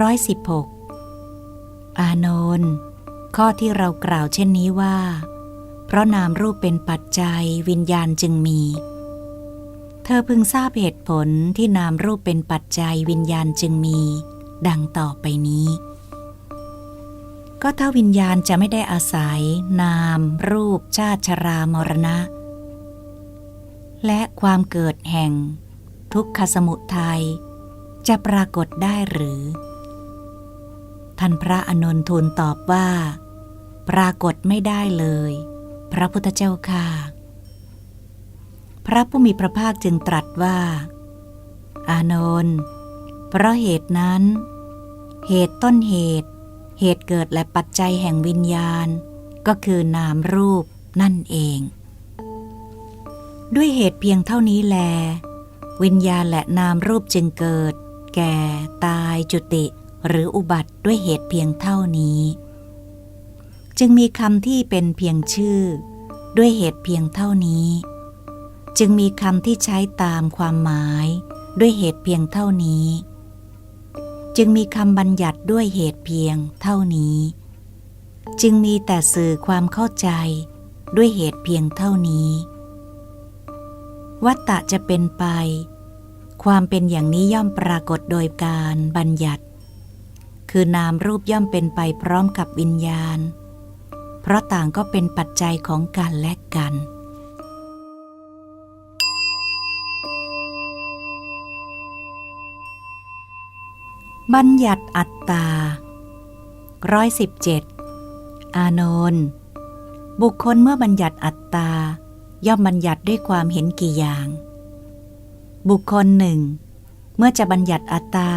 ร้อยสิบหกอานนท์ข้อที่เรากล่าวเช่นนี้ว่า เพราะนามรูปเป็นปัจจัยวิญญาณจึงมี เธอพึงทราบเหตุผลที่นามรูปเป็นปัจจัยวิญญาณจึงมี ดังต่อไปนี้ ก็ถ้าวิญญาณจะไม่ได้อาศัย นาม รูป ชาติชรามรณะ และความเกิดแห่ง ทุกขสมุทัยจะปรากฏได้หรือ ท่านพระอนนท์ทูลตอบว่า ปรากฏไม่ได้เลย พระพุทธเจ้าค่ะ พระผู้มีพระภาคจึงตรัสว่า อานนท์เพราะเหตุนั้น เหตุต้นเหตุ เหตุเกิดและปัจจัยแห่งวิญญาณ ก็คือนามรูปนั่นเอง ด้วยเหตุเพียงเท่านี้แล วิญญาณและนามรูปจึงเกิด แก่ตายจุติ หรืออุบัติด้วยเหตุเพียงเท่านี้ จึงมีคำที่เป็นเพียงชื่อ ด้วยเหตุเพียงเท่านี้ จึงมีคำที่ใช้ตามความหมาย ด้วยเหตุเพียงเท่านี้ จึงมีคำบัญญัติด้วยเหตุเพียงเท่านี้ จึงมีแต่สื่อความเข้าใจด้วยเหตุเพียงเท่านี้ วัตตะจะเป็นไป ความเป็นอย่างนี้ย่อมปรากฏโดยการบัญญัติ คือนามรูปย่อมเป็นไปพร้อมกับวิญญาณ เพราะต่างก็เป็นปัจจัยของกันและกันบัญญัติอัตตาร้อยสิบเจ็ดอานนท์บุคคลเมื่อบัญญัติอัตตา ย่อมบัญญัติด้วยความเห็นกี่อย่าง บุคคลหนึ่ง เมื่อจะบัญญัติอัตตา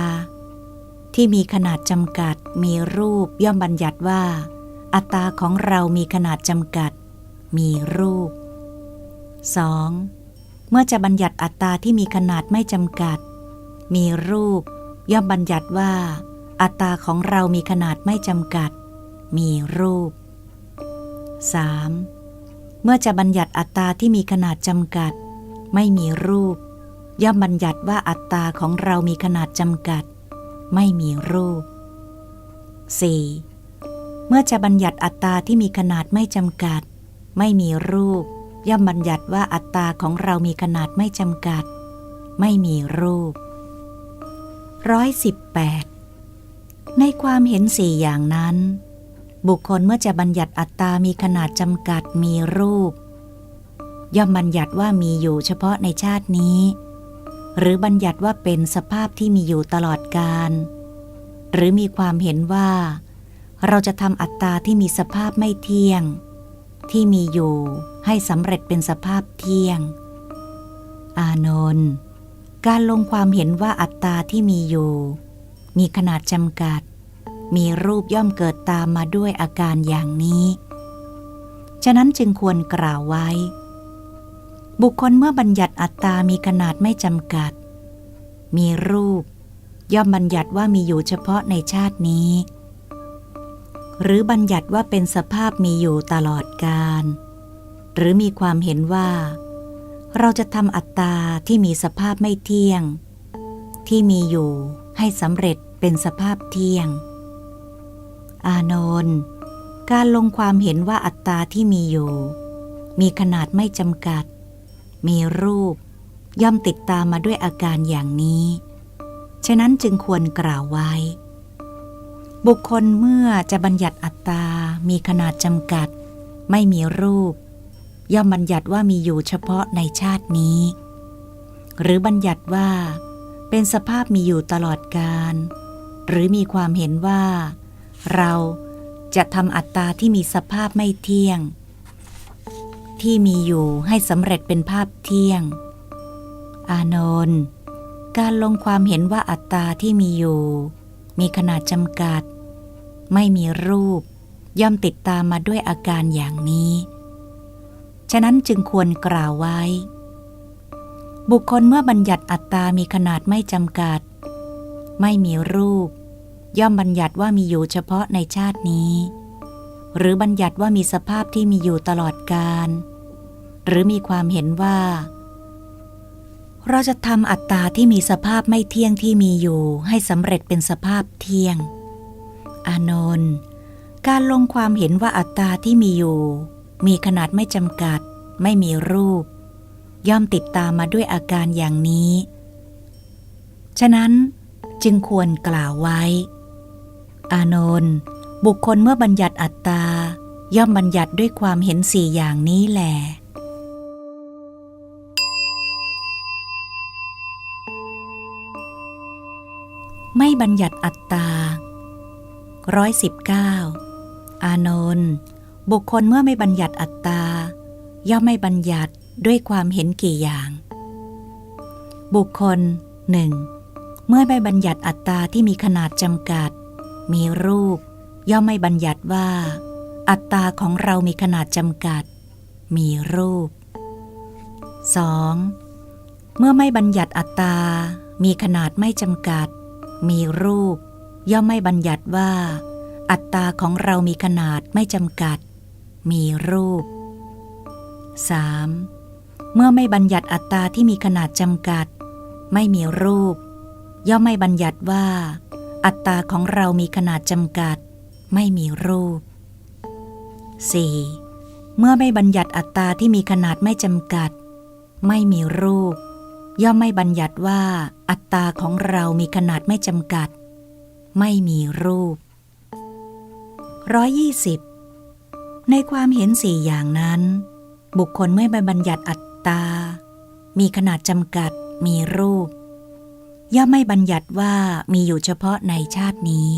ที่มีขนาดจำกัด มีรูปย่อมบัญญัติว่า อัตตาของเรามีขนาดจำกัด มีรูป 2. เมื่อจะบัญญัติอัตตาที่มีขนาดไม่จำกัด มีรูป ย่อมบัญญัติว่า อัตตาของเรามีขนาดไม่จำกัด มีรูป 3. เมื่อจะบัญญัติอัตตาที่มีขนาดจำกัด ไม่มีรูป ย่อมบัญญัติว่าอัตตาของเรามีขนาดจำกัด ไม่มีรูป 4. เมื่อจะบัญญัติอัตตาที่มีขนาดไม่จำกัด ไม่มีรูป ย่อมบัญญัติว่าอัตตาของเรามีขนาดไม่จำกัด ไม่มีรูปร้อยสิบแปดในความเห็นสี่อย่างนั้น บุคคลเมื่อจะบัญญัติอัตตามีขนาดจำกัดมีรูป ย่อมบัญญัติว่ามีอยู่เฉพาะในชาตินี้ หรือบัญญัติว่าเป็นสภาพที่มีอยู่ตลอดกาลหรือมีความเห็นว่า เราจะทำอัตตาที่มีสภาพไม่เที่ยง ที่มีอยู่ให้สำเร็จเป็นสภาพเที่ยง อานนท์การลงความเห็นว่าอัตตาที่มีอยู่ มีขนาดจำกัด มีรูปย่อมเกิดตามมาด้วยอาการอย่างนี้ ฉะนั้นจึงควรกล่าวไว้ บุคคลเมื่อบัญญัติอัตตามีขนาดไม่จำกัด มีรูป ย่อมบัญญัติว่ามีอยู่เฉพาะในชาตินี้ หรือบัญญัติว่าเป็นสภาพมีอยู่ตลอดกาลหรือมีความเห็นว่า เราจะทำอัตตาที่มีสภาพไม่เที่ยง ที่มีอยู่ให้สำเร็จเป็นสภาพเที่ยง อานนท์การลงความเห็นว่าอัตตาที่มีอยู่ มีขนาดไม่จำกัด มีรูป ย่อมติดตามมาด้วยอาการอย่างนี้ ฉะนั้นจึงควรกล่าวไว้ บุคคลเมื่อจะบัญญัติอัตตา มีขนาดจำกัด ไม่มีรูป ย่อมบัญญัติว่ามีอยู่เฉพาะในชาตินี้ หรือบัญญัติว่า เป็นสภาพมีอยู่ตลอดกาลหรือมีความเห็นว่า เราจะทำอัตตาที่มีสภาพไม่เที่ยง ที่มีอยู่ให้สำเร็จเป็นภาพเที่ยง อานนท์การลงความเห็นว่าอัตตาที่มีอยู่ มีขนาดจำกัด ไม่มีรูป ย่อมติดตามมาด้วยอาการอย่างนี้ ฉะนั้นจึงควรกล่าวไว้ บุคคลเมื่อบัญญัติอัตตามีขนาดไม่จำกัด ไม่มีรูป ย่อมบัญญัติว่ามีอยู่เฉพาะในชาตินี้ หรือบัญญัติว่ามีสภาพที่มีอยู่ตลอดกาล หรือมีความเห็นว่า เราจะทำอัตตาที่มีสภาพไม่เที่ยงที่มีอยู่ให้สำเร็จเป็นสภาพเที่ยง อานนท์การลงความเห็นว่าอัตตาที่มีอยู่ มีขนาดไม่จำกัด ไม่มีรูป ย่อมติดตามมาด้วยอาการอย่างนี้ ฉะนั้นจึงควรกล่าวไว้ อานนท์บุคคลเมื่อบัญญัติอัตตา ย่อมบัญญัติด้วยความเห็นสี่อย่างนี้แหละ ไม่บัญญัติอัตตาร้อยสิบเก้าอานนท์บุคคลเมื่อไม่บัญญัติอัตตา ย่อมไม่บัญญัติด้วยความเห็นกี่อย่าง บุคคลหนึ่งเมื่อไม่บัญญัติอัตตาที่มีขนาดจำกัด มีรูป ย่อมไม่บัญญัติว่า อัตตาของเรามีขนาดจำกัด มีรูป 2. เมื่อไม่บัญญัติอัตตา มีขนาดไม่จำกัด มีรูป ย่อมไม่บัญญัติว่า อัตตาของเรามีขนาดไม่จำกัด มีรูป 3. เมื่อไม่บัญญัติอัตตาที่มีขนาดจำกัด ไม่มีรูป ย่อมไม่บัญญัติว่า อัตตาของเรามีขนาดจำกัด ไม่มีรูป 4. เมื่อไม่บัญญัติอัตตาที่มีขนาดไม่จำกัด ไม่มีรูป ย่อมไม่บัญญัติว่าอัตตาของเรามีขนาดไม่จำกัด ไม่มีรูปร้อยยี่สิบในความเห็นสี่อย่างนั้น บุคคลไม่ไปบัญญัติอัตตา มีขนาดจำกัด มีรูป ย่อมไม่บัญญัติว่ามีอยู่เฉพาะในชาตินี้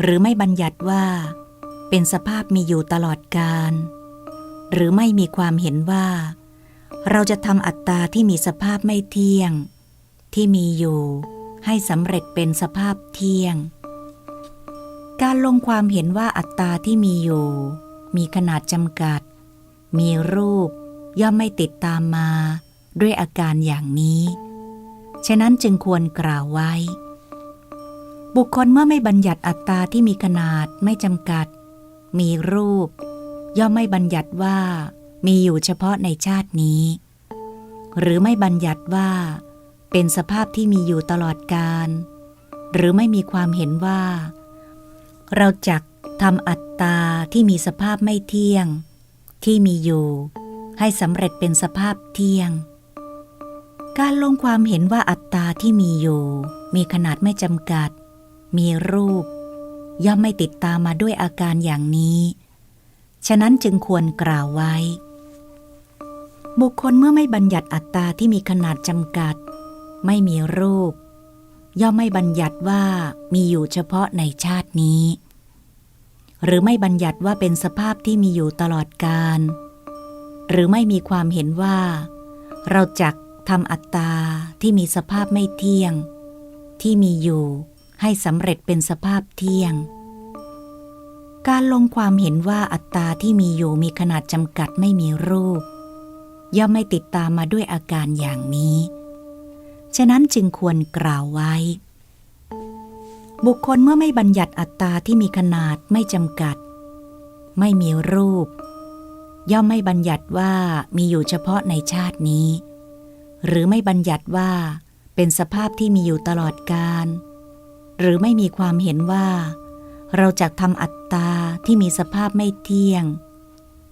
หรือไม่บัญญัติว่า เป็นสภาพมีอยู่ตลอดกาลหรือไม่มีความเห็นว่า เราจะทำอัตตาที่มีสภาพไม่เที่ยง ที่มีอยู่ ให้สำเร็จเป็นสภาพเที่ยง การลงความเห็นว่าอัตตาที่มีอยู่ มีขนาดจำกัด มีรูป ย่อมไม่ติดตามมา ด้วยอาการอย่างนี้ ฉะนั้นจึงควรกล่าวไว้ บุคคลเมื่อไม่บัญญัติอัตตาที่มีขนาดไม่จำกัด มีรูป ย่อมไม่บัญญัติว่า มีอยู่เฉพาะในชาตินี้ หรือไม่บัญญัติว่า เป็นสภาพที่มีอยู่ตลอดกาลหรือไม่มีความเห็นว่า เราจักทำอัตตาที่มีสภาพไม่เที่ยง ที่มีอยู่ ให้สำเร็จเป็นสภาพเที่ยง การลงความเห็นว่าอัตตาที่มีอยู่ มีขนาดไม่จำกัด มีรูป ย่อมไม่ติดตามมาด้วยอาการอย่างนี้ ฉะนั้นจึงควรกล่าวไว้ บุคคลเมื่อไม่บัญญัติอัตตาที่มีขนาดจำกัด ไม่มีรูป ย่อมไม่บัญญัติว่ามีอยู่เฉพาะในชาตินี้ หรือไม่บัญญัติว่าเป็นสภาพที่มีอยู่ตลอดกาลหรือไม่มีความเห็นว่า เราจักทำอัตตาที่มีสภาพไม่เที่ยง ที่มีอยู่ให้สำเร็จเป็นสภาพเที่ยง การลงความเห็นว่าอัตตาที่มีอยู่มีขนาดจำกัดไม่มีรูป ย่อมไม่ติดตามมาด้วยอาการอย่างนี้ ฉะนั้นจึงควรกล่าวไว้ บุคคลเมื่อไม่บัญญัติอัตตาที่มีขนาดไม่จำกัด ไม่มีรูป ย่อมไม่บัญญัติว่ามีอยู่เฉพาะในชาตินี้ หรือไม่บัญญัติว่าเป็นสภาพที่มีอยู่ตลอดกาลหรือไม่มีความเห็นว่า เราจะทำอัตตาที่มีสภาพไม่เที่ยง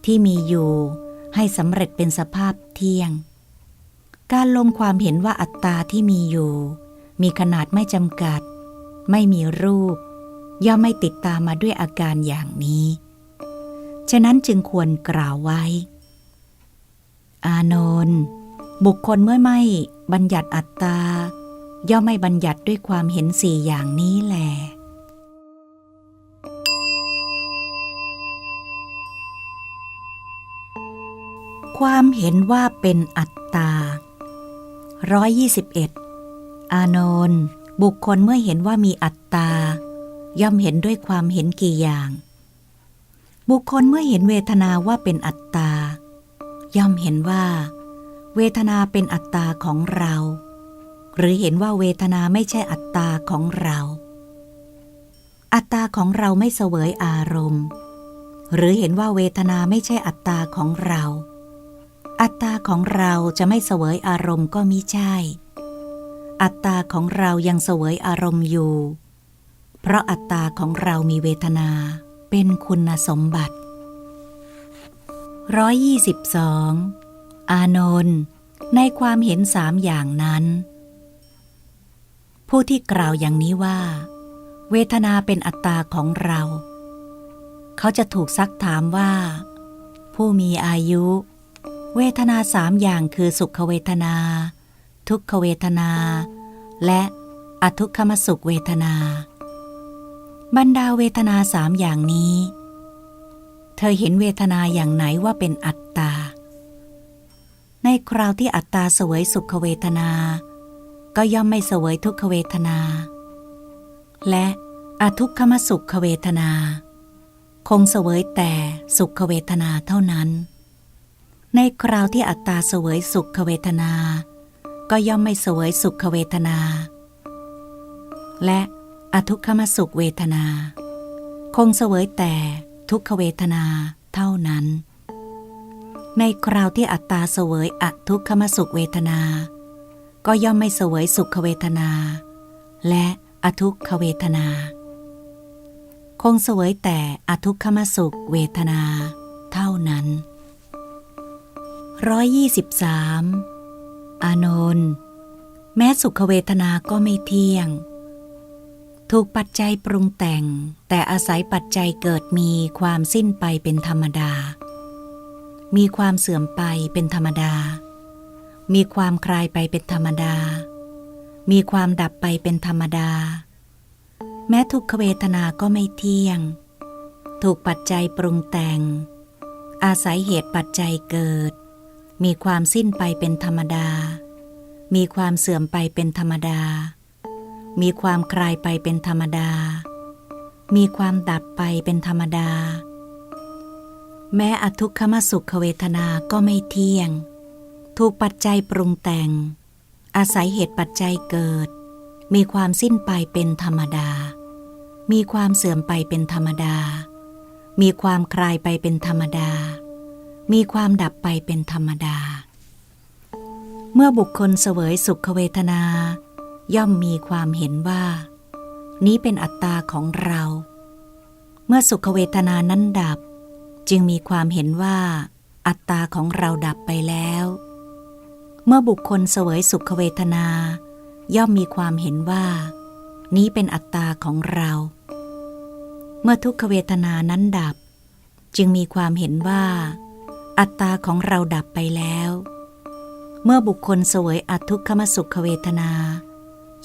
ที่มีอยู่ ให้สำเร็จเป็นสภาพเที่ยง การลงความเห็นว่าอัตตาที่มีอยู่ มีขนาดไม่จำกัด ไม่มีรูป ย่อมไม่ติดตามมาด้วยอาการอย่างนี้ ฉะนั้นจึงควรกล่าวไว้ อานนท์บุคคลเมื่อไม่บัญญัติอัตตา ย่อมไม่บัญญัติด้วยความเห็นสี่อย่างนี้แหละ ความเห็นว่าเป็นอัตตาร้อยยี่สิบเอ็ดอานนท์บุคคลเมื่อเห็นว่ามีอัตตา ย่อมเห็นด้วยความเห็นกี่อย่าง บุคคลเมื่อเห็นเวทนาว่าเป็นอัตตา ย่อมเห็นว่า เวทนาเป็นอัตตาของเรา หรือเห็นว่าเวทนาไม่ใช่อัตตาของเรา อัตตาของเราไม่เสวยอารมณ์ หรือเห็นว่าเวทนาไม่ใช่อัตตาของเรา อัตตาของเราจะไม่เสวยอารมณ์ก็มิใช่ อัตตาของเรายังเสวยอารมณ์อยู่ เพราะอัตตาของเรามีเวทนาเป็นคุณสมบัติร้อยยี่สิบสองอานนท์ในความเห็นสามอย่างนั้น ผู้ที่กล่าวอย่างนี้ว่า เวทนาเป็นอัตตาของเรา เขาจะถูกซักถามว่า ผู้มีอายุ เวทนาสามอย่างคือสุขเวทนา ทุกขเวทนา และอทุกขมสุขเวทนา บรรดาเวทนาสามอย่างนี้ เธอเห็นเวทนาอย่างไหนว่าเป็นอัตตา ในคราวที่อัตตาเสวยสุขเวทนา ก็ย่อมไม่เสวยทุกขเวทนา และอทุกขมสุขเวทนา คงเสวยแต่สุขเวทนาเท่านั้น ในคราวที่อัตตาเสวยสุขเวทนา ก็ย่อมไม่เสวยสุขเวทนา และอทุกขมสุขเวทนา คงเสวยแต่ทุกขเวทนาเท่านั้น ในคราวที่อัตตาเสวยอทุกขมสุขเวทนา ก็ย่อมไม่เสวยสุขเวทนา และอทุกขเวทนา คงเสวยแต่อทุกขมสุขเวทนา เท่านั้น ร้อยยี่สิบสามอานนท์แม้สุขเวทนาก็ไม่เที่ยง ถูกปัจจัยปรุงแต่ง แต่อาศัยปัจจัยเกิดมีความสิ้นไปเป็นธรรมดา มีความเสื่อมไปเป็นธรรมดา มีความคลายไปเป็นธรรมดา มีความดับไปเป็นธรรมดา แม้ทุกขเวทนาก็ไม่เที่ยง ถูกปัจจัยปรุงแต่ง อาศัยเหตุปัจจัยเกิด มีความสิ้นไปเป็นธรรมดา มีความเสื่อมไปเป็นธรรมดา มีความคลายไปเป็นธรรมดา มีความดับไปเป็นธรรมดา แม้อทุกขมสุขเวทนาก็ไม่เที่ยง ถูกปัจจัยปรุงแต่ง อาศัยเหตุปัจจัยเกิด มีความสิ้นไปเป็นธรรมดา มีความเสื่อมไปเป็นธรรมดา มีความคลายไปเป็นธรรมดา มีความดับไปเป็นธรรมดา เมื่อบุคคลเสวยสุขเวทนา ย่อมมีความเห็นว่า นี้เป็นอัตตาของเรา เมื่อสุขเวทนานั้นดับ จึงมีความเห็นว่า อัตตาของเราดับไปแล้ว เมื่อบุคคลเสวยสุขเวทนา ย่อมมีความเห็นว่า นี้เป็นอัตตาของเรา เมื่อทุกขเวทนานั้นดับ จึงมีความเห็นว่า อัตตาของเราดับไปแล้ว เมื่อบุคคลสวยอทุกขมสุขเวทนา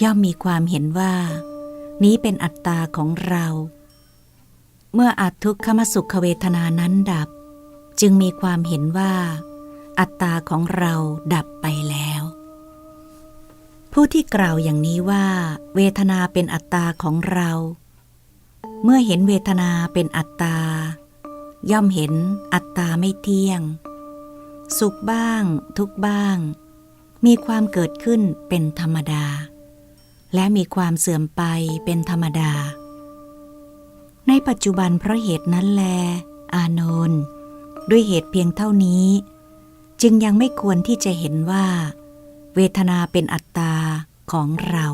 ย่อมมีความเห็นว่า นี้เป็นอัตตาของเรา เมื่ออัทุกขมสุขเวทนานั้นดับ จึงมีความเห็นว่า อัตตาของเราดับไปแล้ว ผู้ที่กล่าวอย่างนี้ว่า เวทนาเป็นอัตตาของเรา เมื่อเห็นเวทนาเป็นอัตตา ย่อมเห็นอัตตาไม่เที่ยง สุขบ้าง ทุกบ้าง มีความเกิดขึ้นเป็นธรรมดา และมีความเสื่อมไปเป็นธรรมดา ในปัจจุบันเพราะเหตุนั้นแล อานนท์ด้วยเหตุเพียงเท่านี้ จึงยังไม่ควรที่จะเห็นว่า เวทนาเป็นอัตตาของเรา